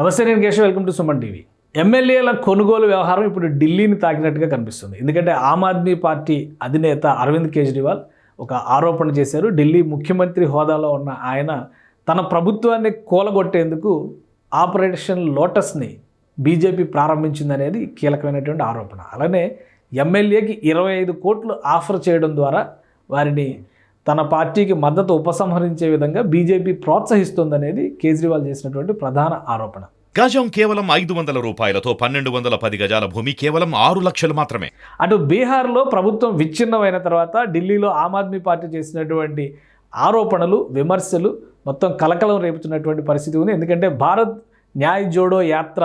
నమస్తే నేను Keshav. Welcome to Suman TV. ఎమ్మెల్యేల కొనుగోలు వ్యవహారం ఇప్పుడు ఢిల్లీని తాకినట్టుగా కనిపిస్తుంది. ఎందుకంటే ఆమ్ ఆద్మీ పార్టీ అధినేత అరవింద్ కేజ్రీవాల్ ఒక ఆరోపణ చేశారు. ఢిల్లీ ముఖ్యమంత్రి హోదాలో ఉన్న ఆయన తన ప్రభుత్వాన్ని కూలగొట్టేందుకు ఆపరేషన్ లోటస్ని బీజేపీ ప్రారంభించిందనేది కీలకమైనటువంటి ఆరోపణ. అలానే ఎమ్మెల్యేకి ఇరవై ఐదు కోట్లు ఆఫర్ చేయడం ద్వారా వారిని తన పార్టీకి మద్దతు ఉపసంహరించే విధంగా బీజేపీ ప్రోత్సహిస్తోందనేది కేజ్రీవాల్ చేసినటువంటి ప్రధాన ఆరోపణ. గజం కేవలం ఐదు వందల రూపాయలతో పన్నెండు వందల పది గజాల భూమి కేవలం ఆరు లక్షలు మాత్రమే. అటు బీహార్లో ప్రభుత్వం విచ్ఛిన్నమైన తర్వాత ఢిల్లీలో ఆమ్ ఆద్మీ పార్టీ చేసినటువంటి ఆరోపణలు విమర్శలు మొత్తం కలకలం రేపుతున్నటువంటి పరిస్థితి ఉంది. ఎందుకంటే భారత్ న్యాయ్ జోడో యాత్ర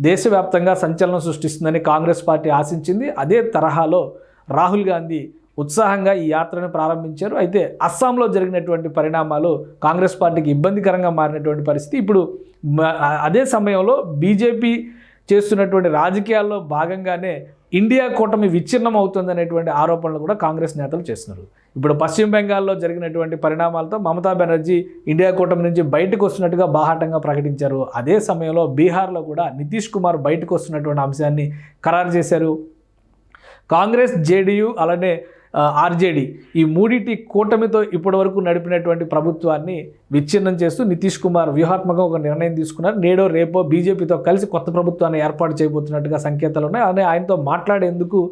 దేశవ్యాప్తంగా సంచలనం సృష్టిస్తుందని కాంగ్రెస్ పార్టీ ఆశించింది. అదే తరహాలో రాహుల్ గాంధీ ఉత్సాహంగా ఈ యాత్రను ప్రారంభించారు. అయితే అస్సాంలో జరిగినటువంటి పరిణామాలు కాంగ్రెస్ పార్టీకి ఇబ్బందికరంగా మారినటువంటి పరిస్థితి. ఇప్పుడు అదే సమయంలో బీజేపీ చేస్తున్నటువంటి రాజకీయాల్లో భాగంగానే ఇండియా కూటమి విచ్ఛిన్నం అవుతుందనేటువంటి ఆరోపణలు కూడా కాంగ్రెస్ నేతలు చేస్తున్నారు. ఇప్పుడు పశ్చిమ బెంగాల్లో జరిగినటువంటి పరిణామాలతో మమతా బెనర్జీ ఇండియా కూటమి నుంచి బయటకు వస్తున్నట్టుగా బాహాటంగా ప్రకటించారు. అదే సమయంలో బీహార్లో కూడా నితీష్ కుమార్ బయటకు వస్తున్నటువంటి అంశాన్ని ఖరారు చేశారు. కాంగ్రెస్ జేడీయూ అలానే ఆర్జేడీ ఈ మూడిటి కూటమితో ఇప్పటివరకు నడిపినటువంటి ప్రభుత్వాన్ని విచ్ఛిన్నం చేస్తూ నితీష్ కుమార్ వ్యూహాత్మకంగా ఒక నిర్ణయం తీసుకున్నారు. నేడో రేపో బీజేపీతో కలిసి కొత్త ప్రభుత్వాన్ని ఏర్పాటు చేయబోతున్నట్టుగా సంకేతాలు ఉన్నాయి. అని ఆయనతో మాట్లాడేందుకు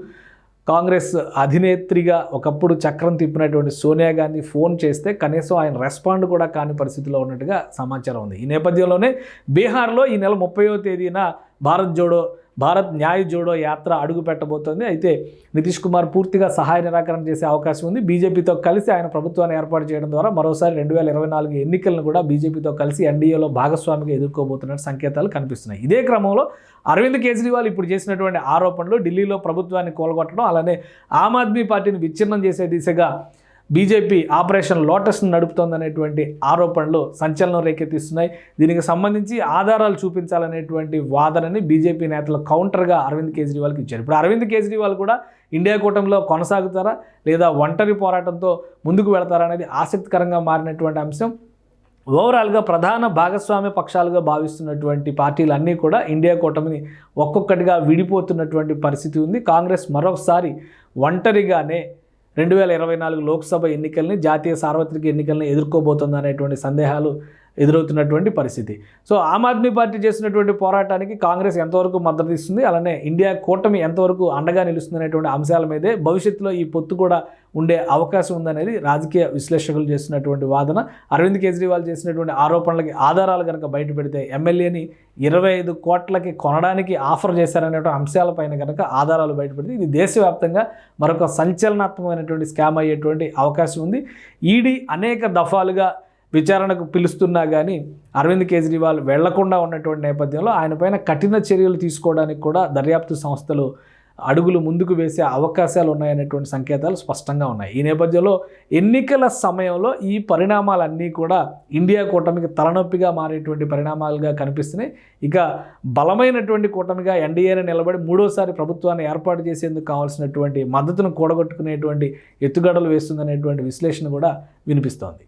కాంగ్రెస్ అధినేత్రిగా ఒకప్పుడు చక్రం తిప్పినటువంటి సోనియా గాంధీ ఫోన్ చేస్తే కనీసం ఆయన రెస్పాండ్ కూడా కాని పరిస్థితిలో ఉన్నట్టుగా సమాచారం ఉంది. ఈ నేపథ్యంలోనే బీహార్లో ఈ నెల ముప్పయో తేదీన భారత్ జోడో భారత్ న్యాయ జోడో యాత్ర అడుగు పెట్టబోతోంది. అయితే నితీష్ కుమార్ పూర్తిగా సహాయ నిరాకరణ చేసే అవకాశం ఉంది. బీజేపీతో కలిసి ఆయన ప్రభుత్వాన్ని ఏర్పాటు చేయడం ద్వారా మరోసారి రెండు వేల ఇరవై నాలుగు ఎన్నికలను కూడా బీజేపీతో కలిసి ఎన్డీఏలో భాగస్వామిగా ఎదుర్కోబోతున్న సంకేతాలు కనిపిస్తున్నాయి. ఇదే క్రమంలో అరవింద్ కేజ్రీవాల్ ఇప్పుడు చేసినటువంటి ఆరోపణలు ఢిల్లీలో ప్రభుత్వాన్ని కూలగొట్టడం అలానే ఆమ్ ఆద్మీ పార్టీని విచ్ఛిన్నం చేసే దిశగా బీజేపీ ఆపరేషన్ లోటస్ను నడుపుతోందనేటువంటి ఆరోపణలు సంచలనం రేకెత్తిస్తున్నాయి. దీనికి సంబంధించి ఆధారాలు చూపించాలనేటువంటి వాదనని బీజేపీ నేతలు కౌంటర్గా అరవింద్ కేజ్రీవాల్కి ఇచ్చారు. ఇప్పుడు అరవింద్ కేజ్రీవాల్ కూడా ఇండియా కూటమిలో కొనసాగుతారా లేదా ఒంటరి పోరాటంతో ముందుకు వెళతారా అనేది ఆసక్తికరంగా మారినటువంటి అంశం. ఓవరాల్గా ప్రధాన భాగస్వామ్య పక్షాలుగా భావిస్తున్నటువంటి పార్టీలన్నీ కూడా ఇండియా కూటమిని ఒక్కొక్కటిగా విడిపోతున్నటువంటి పరిస్థితి ఉంది. కాంగ్రెస్ మరొకసారి ఒంటరిగానే రెండు వేల ఇరవై నాలుగు లోక్సభ ఎన్నికల్ని జాతీయ సార్వత్రిక ఎన్నికల్ని ఎదుర్కోబోతుంది అనేటువంటి సందేహాలు ఎదురవుతున్నటువంటి పరిస్థితి. సో ఆమ్ ఆద్మీ పార్టీ చేసినటువంటి పోరాటానికి కాంగ్రెస్ ఎంతవరకు మద్దతు ఇస్తుంది? అలానే ఇండియా కూటమి ఎంతవరకు అండగా నిలుస్తుంది అనేటువంటి అంశాల మీదే భవిష్యత్తులో ఈ పొత్తు కూడా ఉండే అవకాశం ఉందనేది రాజకీయ విశ్లేషకులు చేస్తున్నటువంటి వాదన. అరవింద్ కేజ్రీవాల్ చేసినటువంటి ఆరోపణలకి ఆధారాలు కనుక బయట పెడితే ఎమ్మెల్యేని ఇరవై ఐదు కోట్లకి కొనడానికి ఆఫర్ చేశారనేటువంటి అంశాలపైన కనుక ఆధారాలు బయటపెడితే ఇది దేశవ్యాప్తంగా మరొక సంచలనాత్మకమైనటువంటి స్కామ్ అయ్యేటువంటి అవకాశం ఉంది. ఈడీ అనేక దఫాలుగా విచారణకు పిలుస్తున్నా కానీ అరవింద్ కేజ్రీవాల్ వెళ్ళకుండా ఉన్నటువంటి నేపథ్యంలో ఆయనపైన కఠిన చర్యలు తీసుకోవడానికి కూడా దర్యాప్తు సంస్థలు అడుగులు ముందుకు వేసే అవకాశాలు ఉన్నాయనేటువంటి సంకేతాలు స్పష్టంగా ఉన్నాయి. ఈ నేపథ్యంలో ఎన్నికల సమయంలో ఈ పరిణామాలన్నీ కూడా ఇండియా కూటమికి తలనొప్పిగా మారేటువంటి పరిణామాలుగా కనిపిస్తున్నాయి. ఇక బలమైనటువంటి కూటమిగా ఎన్డీఏని నిలబడి మూడోసారి ప్రభుత్వాన్ని ఏర్పాటు చేసేందుకు కావాల్సినటువంటి మద్దతును కూడగొట్టుకునేటువంటి ఎత్తుగడలు వేస్తుందనేటువంటి విశ్లేషణ కూడా వినిపిస్తోంది.